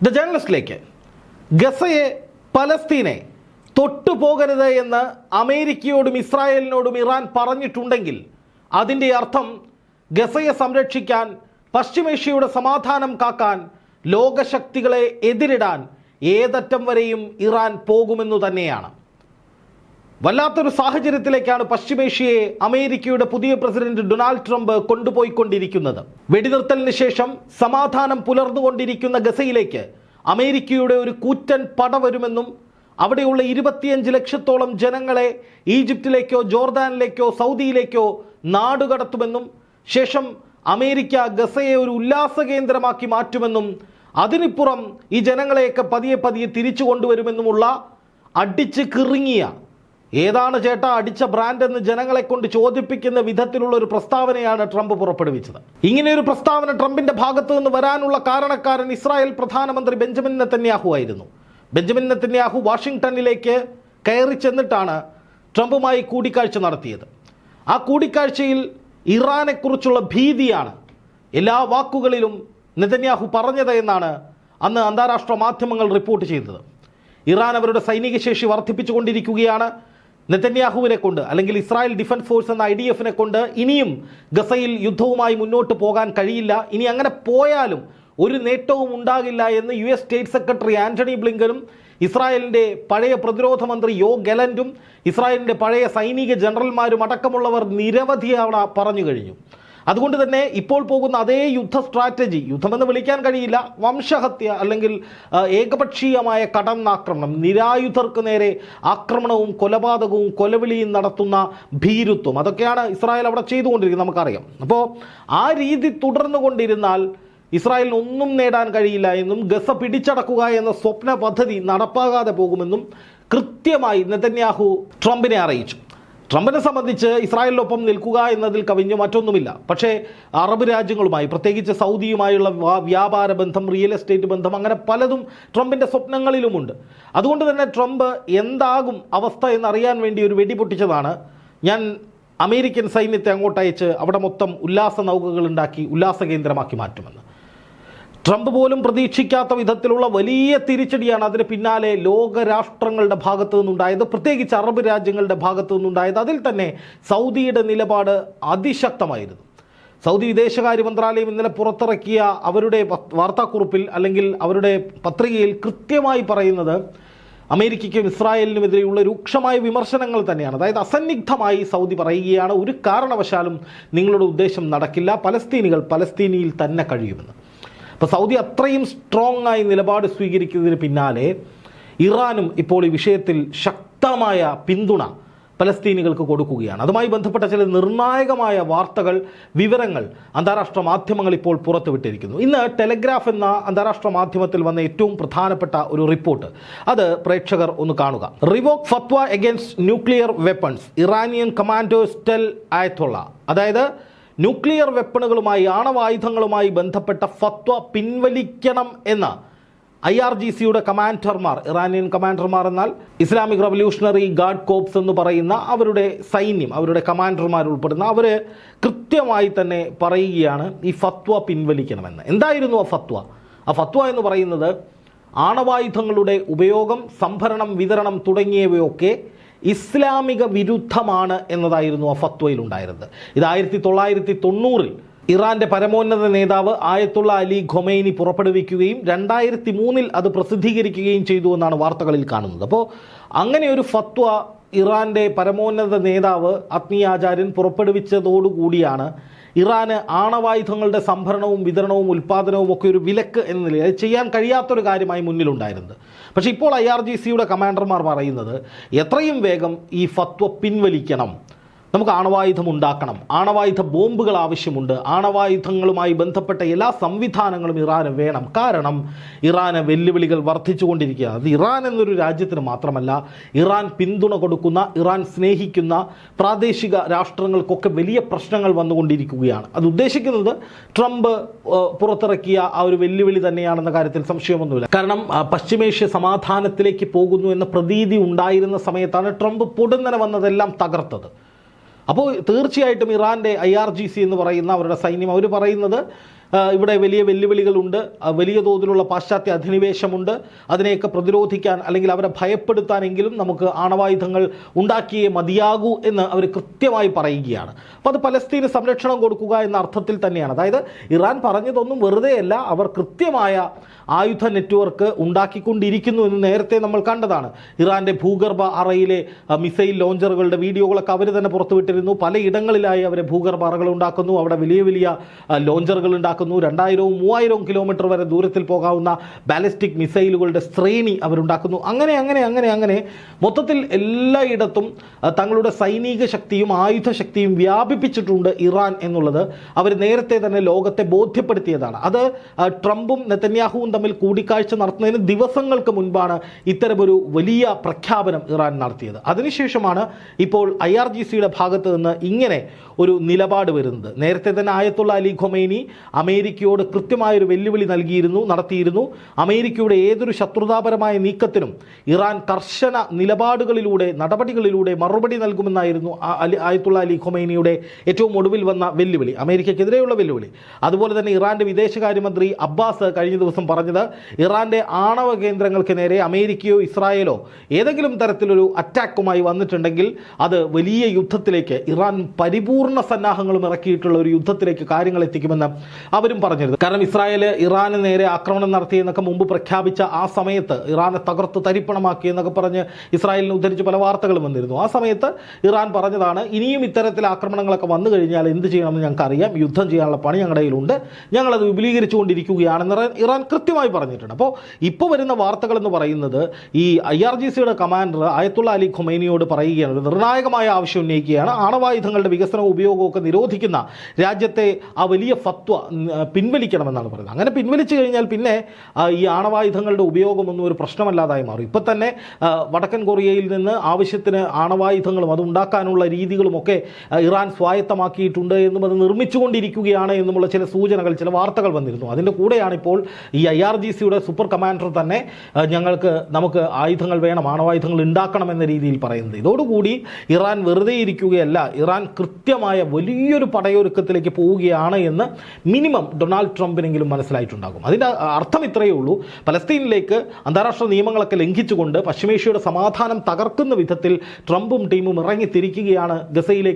The ജേർണലിസ്റ്റിലേക്ക് ഗസയെ പലസ്തീനെ തൊട്ടുപോകരുത് എന്ന് അമേരിക്കയോടും ഇസ്രായേലിനോടും Iran പറഞ്ഞിട്ടുണ്ടെങ്കിൽ അതിന്റെ അർത്ഥം ഗസയെ സംരക്ഷിക്കാൻ പശ്ചിമേഷ്യയുടെ സമാധാനം കാക്കാൻ ലോകശക്തികളെ എതിരിടാൻ ഏതറ്റം വരെയും ഇറാൻ പോകുമെന്നു തന്നെയാണ്. വല്ലാത്തൊരു സാഹചര്യത്തിലേക്കാണ് പശ്ചിമേഷ്യയെ അമേരിക്കയുടെ പുതിയ പ്രസിഡന്റ് ഡൊണാൾഡ് ട്രംപ് കൊണ്ടുപോയിക്കൊണ്ടിരിക്കുന്നത്. വെടിനിർത്തലിന് ശേഷം സമാധാനം പുലർന്നുകൊണ്ടിരിക്കുന്ന ഗസയിലേക്ക് അമേരിക്കയുടെ ഒരു കൂറ്റൻ പട വരുമെന്നും അവിടെയുള്ള ഇരുപത്തിയഞ്ച് ലക്ഷത്തോളം ജനങ്ങളെ ഈജിപ്തിലേക്കോ ജോർദാനിലേക്കോ സൗദിയിലേക്കോ നാടുകടത്തുമെന്നും ശേഷം അമേരിക്ക ഗസയെ ഒരു ഉല്ലാസ കേന്ദ്രമാക്കി മാറ്റുമെന്നും അതിനിപ്പുറം ഈ ജനങ്ങളെയൊക്കെ പതിയെ പതിയെ തിരിച്ചു കൊണ്ടുവരുമെന്നുമുള്ള അടിച്ച് കിറുങ്ങിയ ഏതാണ് ചേട്ടാ അടിച്ച ബ്രാൻഡ് എന്ന് ജനങ്ങളെ കൊണ്ട് ചോദിപ്പിക്കുന്ന വിധത്തിലുള്ള ഒരു പ്രസ്താവനയാണ് ട്രംപ് പുറപ്പെടുവിച്ചത്. ഇങ്ങനെ ഒരു പ്രസ്താവന ട്രംപിന്റെ ഭാഗത്തു നിന്ന് വരാനുള്ള കാരണക്കാരൻ ഇസ്രായേൽ പ്രധാനമന്ത്രി ബെഞ്ചമിൻ നെത്തന്യാഹു ആയിരുന്നു. ബെഞ്ചമിൻ നെത്തന്യാഹു വാഷിംഗ്ടണിലേക്ക് കയറി ചെന്നിട്ടാണ് ട്രംപുമായി കൂടിക്കാഴ്ച നടത്തിയത്. ആ കൂടിക്കാഴ്ചയിൽ ഇറാനെക്കുറിച്ചുള്ള ഭീതിയാണ് എല്ലാ വാക്കുകളിലും നെതന്യാഹു പറഞ്ഞത് എന്നാണ് അന്ന് അന്താരാഷ്ട്ര മാധ്യമങ്ങൾ റിപ്പോർട്ട് ചെയ്തത്. ഇറാൻ അവരുടെ സൈനിക ശേഷി വർദ്ധിപ്പിച്ചുകൊണ്ടിരിക്കുകയാണ്. നെതന്യാഹുവിനെ കൊണ്ട് അല്ലെങ്കിൽ ഇസ്രായേൽ ഡിഫൻസ് ഫോഴ്സ് എന്ന ഐ ഡി എഫിനെ കൊണ്ട് ഇനിയും ഗസയിൽ യുദ്ധവുമായി മുന്നോട്ട് പോകാൻ കഴിയില്ല. ഇനി അങ്ങനെ പോയാലും ഒരു നേട്ടവും ഉണ്ടാകില്ല എന്ന് U S state secretary Antony ബ്ലിങ്കനും ഇസ്രായേലിന്റെ പഴയ പ്രതിരോധ മന്ത്രി യോ ഗലന്റും ഇസ്രായേലിന്റെ പഴയ സൈനിക ജനറൽമാരും അടക്കമുള്ളവർ നിരവധി അവിടെ പറഞ്ഞു കഴിഞ്ഞു. അതുകൊണ്ട് തന്നെ ഇപ്പോൾ പോകുന്ന അതേ യുദ്ധ സ്ട്രാറ്റജി യുദ്ധമെന്ന് വിളിക്കാൻ കഴിയില്ല. വംശഹത്യ അല്ലെങ്കിൽ ഏകപക്ഷീയമായ കടന്നാക്രമണം നിരായുധർക്ക് നേരെ ആക്രമണവും കൊലപാതകവും കൊലവിളിയും നടത്തുന്ന ഭീരുത്വം അതൊക്കെയാണ് ഇസ്രായേൽ അവിടെ ചെയ്തുകൊണ്ടിരിക്കുന്നത് നമുക്കറിയാം. അപ്പോൾ ആ രീതി തുടർന്നു കൊണ്ടിരുന്നാൽ ഇസ്രായേലിന് ഒന്നും നേടാൻ കഴിയില്ല എന്നും ഗസ പിടിച്ചടക്കുക എന്ന സ്വപ്ന പദ്ധതി നടപ്പാകാതെ പോകുമെന്നും കൃത്യമായി നെതന്യാഹു ട്രംപിനെ അറിയിച്ചു. ട്രംപിനെ സംബന്ധിച്ച് ഇസ്രായേലിനൊപ്പം നിൽക്കുക എന്നതിൽ കവിഞ്ഞ് മറ്റൊന്നുമില്ല. പക്ഷേ അറബ് രാജ്യങ്ങളുമായി പ്രത്യേകിച്ച് സൗദിയുമായുള്ള വ്യാപാര ബന്ധം റിയൽ എസ്റ്റേറ്റ് ബന്ധം അങ്ങനെ പലതും ട്രംപിന്റെ സ്വപ്നങ്ങളിലുമുണ്ട്. അതുകൊണ്ട് തന്നെ ട്രംപ് എന്താകും അവസ്ഥ എന്നറിയാൻ വേണ്ടി ഒരു വെടിപൊട്ടിച്ചതാണ് ഞാൻ അമേരിക്കൻ സൈന്യത്തെ അങ്ങോട്ടയച്ച് അവിടെ മൊത്തം ഉല്ലാസ നൗകകൾ ഉണ്ടാക്കി ഉല്ലാസ കേന്ദ്രമാക്കി മാറ്റുമെന്ന്. ട്രംപ് പോലും പ്രതീക്ഷിക്കാത്ത വിധത്തിലുള്ള വലിയ തിരിച്ചടിയാണ് അതിന് പിന്നാലെ ലോകരാഷ്ട്രങ്ങളുടെ ഭാഗത്തു നിന്നുണ്ടായത് പ്രത്യേകിച്ച് അറബ് രാജ്യങ്ങളുടെ ഭാഗത്തു നിന്നുണ്ടായത്. അതിൽ തന്നെ സൗദിയുടെ നിലപാട് അതിശക്തമായിരുന്നു. സൗദി വിദേശകാര്യ മന്ത്രാലയം ഇന്നലെ പുറത്തിറക്കിയ അവരുടെ വാർത്താക്കുറിപ്പിൽ അല്ലെങ്കിൽ അവരുടെ പത്രികയിൽ കൃത്യമായി പറയുന്നത് അമേരിക്കയ്ക്കും ഇസ്രായേലിനുമെതിരെയുള്ള രൂക്ഷമായ വിമർശനങ്ങൾ തന്നെയാണ്. അതായത് അസന്നിഗ്ധമായി സൗദി പറയുകയാണ് ഒരു കാരണവശാലും നിങ്ങളുടെ ഉദ്ദേശം നടക്കില്ല. പലസ്തീനികൾ പലസ്തീനിയിൽ തന്നെ കഴിയുമെന്ന്. അപ്പോൾ സൗദി അത്രയും സ്ട്രോങ് ആയി നിലപാട് സ്വീകരിക്കുന്നതിന് പിന്നാലെ ഇറാനും ഇപ്പോൾ ഈ വിഷയത്തിൽ ശക്തമായ പിന്തുണ പലസ്തീനികൾക്ക് കൊടുക്കുകയാണ്. അതുമായി ബന്ധപ്പെട്ട ചില നിർണായകമായ വാർത്തകൾ വിവരങ്ങൾ അന്താരാഷ്ട്ര മാധ്യമങ്ങൾ ഇപ്പോൾ പുറത്തുവിട്ടിരിക്കുന്നു. ഇന്ന് ടെലഗ്രാഫ് എന്ന അന്താരാഷ്ട്ര മാധ്യമത്തിൽ വന്ന ഏറ്റവും പ്രധാനപ്പെട്ട ഒരു റിപ്പോർട്ട്. അത് പ്രേക്ഷകർ ഒന്ന് കാണുക. Revoke fatwa against nuclear weapons Iranian commandos tell Ayatollah അതായത് ന്യൂക്ലിയർ വെപ്പണുകളുമായി ആണവായുധങ്ങളുമായി ബന്ധപ്പെട്ട ഫത്വ പിൻവലിക്കണം എന്ന് ഐ ആർ ജി സിയുടെ കമാൻഡർമാർ ഇറാനിയൻ കമാൻഡർമാർ എന്നാൽ ഇസ്ലാമിക് റവല്യൂഷണറി ഗാർഡ് കോപ്സ് എന്ന് പറയുന്ന അവരുടെ സൈന്യം അവരുടെ കമാൻഡർമാർ ഉൾപ്പെടുന്ന അവർ കൃത്യമായി തന്നെ പറയുകയാണ് ഈ ഫത്വ പിൻവലിക്കണമെന്ന്. എന്തായിരുന്നു ആ ഫത്വ? ആ ഫത്വ എന്ന് പറയുന്നത് ആണവായുധങ്ങളുടെ ഉപയോഗം സംഭരണം വിതരണം തുടങ്ങിയവയൊക്കെ ഇസ്ലാമിക വിരുദ്ധമാണ് എന്നതായിരുന്നു ആ ഫത്വയിൽ ഉണ്ടായിരുന്നത്. ഇത് ആയിരത്തി തൊള്ളായിരത്തി തൊണ്ണൂറിൽ ഇറാന്റെ പരമോന്നത നേതാവ് ആയത്തുള്ള അലി ഖൊമൈനി പുറപ്പെടുവിക്കുകയും രണ്ടായിരത്തി മൂന്നിൽ അത് പ്രസിദ്ധീകരിക്കുകയും ചെയ്തു എന്നാണ് വാർത്തകളിൽ കാണുന്നത്. അപ്പോൾ അങ്ങനെ ഒരു ഫത്വ ഇറാന്റെ പരമോന്നത നേതാവ് ആത്മീയാചാര്യൻ പുറപ്പെടുവിച്ചതോടുകൂടിയാണ് ഇറാന് ആണവായുധങ്ങളുടെ സംഭരണവും വിതരണവും ഉൽപ്പാദനവും ഒക്കെ ഒരു വിലക്ക് എന്ന നിലയിൽ അത് ചെയ്യാൻ കഴിയാത്തൊരു കാര്യമായി മുന്നിലുണ്ടായിരുന്നത്. പക്ഷേ ഇപ്പോൾ ഐ ആർ ജി സിയുടെ കമാൻഡർമാർ പറയുന്നത് എത്രയും വേഗം ഈ ഫത്വ പിൻവലിക്കണം. നമുക്ക് ആണവായുധം ഉണ്ടാക്കണം. ആണവായുധ ബോംബുകൾ ആവശ്യമുണ്ട്. ആണവായുധങ്ങളുമായി ബന്ധപ്പെട്ട എല്ലാ സംവിധാനങ്ങളും ഇറാന് വേണം. കാരണം ഇറാന് വെല്ലുവിളികൾ വർദ്ധിച്ചുകൊണ്ടിരിക്കുകയാണ്. അത് ഇറാൻ എന്നൊരു രാജ്യത്തിന് മാത്രമല്ല ഇറാൻ പിന്തുണ കൊടുക്കുന്ന ഇറാൻ സ്നേഹിക്കുന്ന പ്രാദേശിക രാഷ്ട്രങ്ങൾക്കൊക്കെ വലിയ പ്രശ്നങ്ങൾ വന്നുകൊണ്ടിരിക്കുകയാണ്. അത് ഉദ്ദേശിക്കുന്നത് ട്രംപ് പുറത്തിറക്കിയ ആ ഒരു വെല്ലുവിളി തന്നെയാണെന്ന കാര്യത്തിൽ സംശയമൊന്നുമില്ല. കാരണം പശ്ചിമേഷ്യ സമാധാനത്തിലേക്ക് പോകുന്നു എന്ന പ്രതീതി ഉണ്ടായിരുന്ന സമയത്താണ് ട്രംപ് പൊടുന്നനെ വന്നതെല്ലാം തകർത്തത്. അപ്പോൾ തീർച്ചയായിട്ടും ഇറാന്റെ ഐ ആർ ജി സി എന്ന് പറയുന്ന അവരുടെ സൈന്യം അവർ പറയുന്നത് ഇവിടെ വലിയ വെല്ലുവിളികളുണ്ട്. വലിയ തോതിലുള്ള പാശ്ചാത്യ അധിനിവേശമുണ്ട്. അതിനെയൊക്കെ പ്രതിരോധിക്കാൻ അല്ലെങ്കിൽ അവരെ ഭയപ്പെടുത്താനെങ്കിലും നമുക്ക് ആണവായുധങ്ങൾ ഉണ്ടാക്കിയേ മതിയാകൂ എന്ന് അവർ കൃത്യമായി പറയുകയാണ്. അപ്പോൾ അത് പലസ്തീന് സംരക്ഷണം കൊടുക്കുക എന്ന അർത്ഥത്തിൽ തന്നെയാണ്. അതായത് ഇറാൻ പറഞ്ഞതൊന്നും വെറുതെയല്ല അവർ കൃത്യമായ ആയുധ നെറ്റ്വർക്ക് ഉണ്ടാക്കിക്കൊണ്ടിരിക്കുന്നു എന്ന് നേരത്തെ നമ്മൾ കണ്ടതാണ്. ഇറാന്റെ ഭൂഗർഭ അറയിലെ മിസൈൽ ലോഞ്ചറുകളുടെ വീഡിയോകളൊക്കെ അവർ തന്നെ പുറത്തുവിട്ടിരുന്നു. പലയിടങ്ങളിലായി അവരെ ഭൂഗർഭ അറകൾ ഉണ്ടാക്കുന്നു. അവിടെ വലിയ വലിയ ലോഞ്ചറുകൾ ഉണ്ടാക്കുന്നു. രണ്ടായിരവും മൂവായിരവും കിലോമീറ്റർ വരെ ദൂരത്തിൽ പോകാവുന്ന ബാലിസ്റ്റിക് മിസൈലുകളുടെ ശ്രേണി അവരുണ്ടാക്കുന്നു. അങ്ങനെ അങ്ങനെ അങ്ങനെ അങ്ങനെ മൊത്തത്തിൽ എല്ലായിടത്തും തങ്ങളുടെ സൈനിക ശക്തിയും ആയുധ ശക്തിയും വ്യാപിപ്പിച്ചിട്ടുണ്ട് ഇറാൻ എന്നുള്ളത് അവർ നേരത്തെ തന്നെ ലോകത്തെ ബോധ്യപ്പെടുത്തിയതാണ്. അത് ട്രംപും നെത്തന്യാഹുവും തമ്മിൽ കൂടിക്കാഴ്ച നടത്തുന്നതിന് ദിവസങ്ങൾക്ക് മുൻപാണ് ഇത്തരമൊരു വലിയ പ്രഖ്യാപനം ഇറാൻ നടത്തിയത്. അതിനുശേഷമാണ് ഇപ്പോൾ ഐ ആർ ജി സിയുടെ ഭാഗത്ത് നിന്ന് ഇങ്ങനെ ഒരു നിലപാട് വരുന്നത്. നേരത്തെ തന്നെ ആയത്തുള്ള അലി ഖൊമൈനി അമേരിക്കയോട് കൃത്യമായൊരു വെല്ലുവിളി നൽകിയിരുന്നു നടത്തിയിരുന്നു. അമേരിക്കയുടെ ഏതൊരു ശത്രുതാപരമായ നീക്കത്തിനും ഇറാൻ കർശന നിലപാടുകളിലൂടെ നടപടികളിലൂടെ മറുപടി നൽകുമെന്നായിരുന്നു അലി ആയത്തുള്ള അലി ഖൊമൈനിയുടെ ഏറ്റവും ഒടുവിൽ വന്ന വെല്ലുവിളി അമേരിക്കയ്ക്കെതിരെയുള്ള വെല്ലുവിളി. അതുപോലെ തന്നെ ഇറാന്റെ വിദേശകാര്യമന്ത്രി അബ്ബാസ് കഴിഞ്ഞ ദിവസം പറഞ്ഞത് ഇറാന്റെ ആണവ കേന്ദ്രങ്ങൾക്ക് നേരെ അമേരിക്കയോ ഇസ്രായേലോ ഏതെങ്കിലും തരത്തിലൊരു അറ്റാക്കുമായി വന്നിട്ടുണ്ടെങ്കിൽ അത് വലിയ യുദ്ധത്തിലേക്ക് ഇറാൻ പരിപൂർണ സന്നാഹങ്ങളും ഇറക്കിയിട്ടുള്ള ഒരു യുദ്ധത്തിലേക്ക് കാര്യങ്ങൾ എത്തിക്കുമെന്ന് അവരും പറഞ്ഞിരുന്നു. കാരണം ഇസ്രായേൽ ഇറാന് നേരെ ആക്രമണം നടത്തിയെന്നൊക്കെ മുമ്പ് പ്രഖ്യാപിച്ച ആ സമയത്ത് ഇറാനെ തകർത്ത് തരിപ്പണമാക്കി എന്നൊക്കെ പറഞ്ഞ് ഇസ്രായേലിനെ ഉദ്ധരിച്ച് പല വാർത്തകളും വന്നിരുന്നു. ആ സമയത്ത് ഇറാൻ പറഞ്ഞതാണ് ഇനിയും ഇത്തരത്തിൽ ആക്രമണങ്ങളൊക്കെ വന്നു കഴിഞ്ഞാൽ എന്ത് ചെയ്യണമെന്ന് ഞങ്ങൾക്ക് അറിയാം യുദ്ധം ചെയ്യാനുള്ള പണി ഞങ്ങളുടെ കയ്യിലുണ്ട്. ഞങ്ങളത് വിപുലീകരിച്ചുകൊണ്ടിരിക്കുകയാണെന്ന് ഇറാൻ- കൃത്യമായി പറഞ്ഞിട്ടുണ്ട്. അപ്പോൾ ഇപ്പോൾ വരുന്ന വാർത്തകൾ എന്ന് പറയുന്നത് ഈ ഐ ആർ ജി സിയുടെ കമാൻഡർ ആയത്തുള്ള അലി ഖുമൈനിയോട് പറയുകയാണ്. ഒരു നിർണായകമായ ആവശ്യം ഉന്നയിക്കുകയാണ്. ആണവായുധങ്ങളുടെ വികസനവും ഉപയോഗവും ഒക്കെ നിരോധിക്കുന്ന രാജ്യത്തെ ആ വലിയ ഫത്വ പിൻവലിക്കണമെന്നാണ് പറയുന്നത്. അങ്ങനെ പിൻവലിച്ചു കഴിഞ്ഞാൽ പിന്നെ ഈ ആണവായുധങ്ങളുടെ ഉപയോഗമൊന്നും ഒരു പ്രശ്നമല്ലാതായി മാറും. ഇപ്പം തന്നെ വടക്കൻ കൊറിയയിൽ നിന്ന് ആവശ്യത്തിന് ആണവായുധങ്ങളും അത് ഉണ്ടാക്കാനുള്ള രീതികളുമൊക്കെ ഇറാൻ സ്വായത്തമാക്കിയിട്ടുണ്ട് എന്നും അത് നിർമ്മിച്ചുകൊണ്ടിരിക്കുകയാണ് എന്നുമുള്ള ചില സൂചനകൾ ചില വാർത്തകൾ വന്നിരുന്നു. അതിന്റെ കൂടെയാണ് ഇപ്പോൾ ഈ ഐ ആർ ജി സിയുടെ സൂപ്പർ കമാൻഡർ തന്നെ ഞങ്ങൾക്ക് നമുക്ക് ആയുധങ്ങൾ വേണം ആണവായുധങ്ങൾ ഉണ്ടാക്കണം എന്ന രീതിയിൽ പറയുന്നത്. ഇതോടുകൂടി ഇറാൻ വെറുതെ ഇരിക്കുകയല്ല ഇറാൻ കൃത്യമായ വലിയൊരു പടയൊരുക്കത്തിലേക്ക് പോവുകയാണ് എന്ന് മിനിമം ഡൊണാൾഡ് ട്രംപിനെങ്കിലും മനസ്സിലായിട്ടുണ്ടാകും. അതിന്റെ അർത്ഥം ഇത്രയേ ഉള്ളൂ. പലസ്തീനിലേക്ക് അന്താരാഷ്ട്ര നിയമങ്ങളൊക്കെ ലംഘിച്ചുകൊണ്ട് പശ്ചിമേഷ്യയുടെ സമാധാനം തകർക്കുന്ന വിധത്തിൽ ട്രംപും ടീമും ഇറങ്ങി തിരിക്കുകയാണ്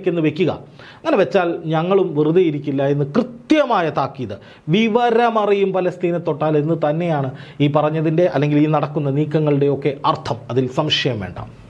എന്ന് വെക്കുക. അങ്ങനെ വെച്ചാൽ ഞങ്ങളും വെറുതെ ഇരിക്കില്ല എന്ന് കൃത്യമായ താക്കീത്. വിവരമറിയും പലസ്തീനെ തൊട്ടാൽ എന്ന് തന്നെയാണ് ഈ പറഞ്ഞതിന്റെ അല്ലെങ്കിൽ ഈ നടക്കുന്ന നീക്കങ്ങളുടെയൊക്കെ അർത്ഥം. അതിൽ സംശയം വേണ്ട.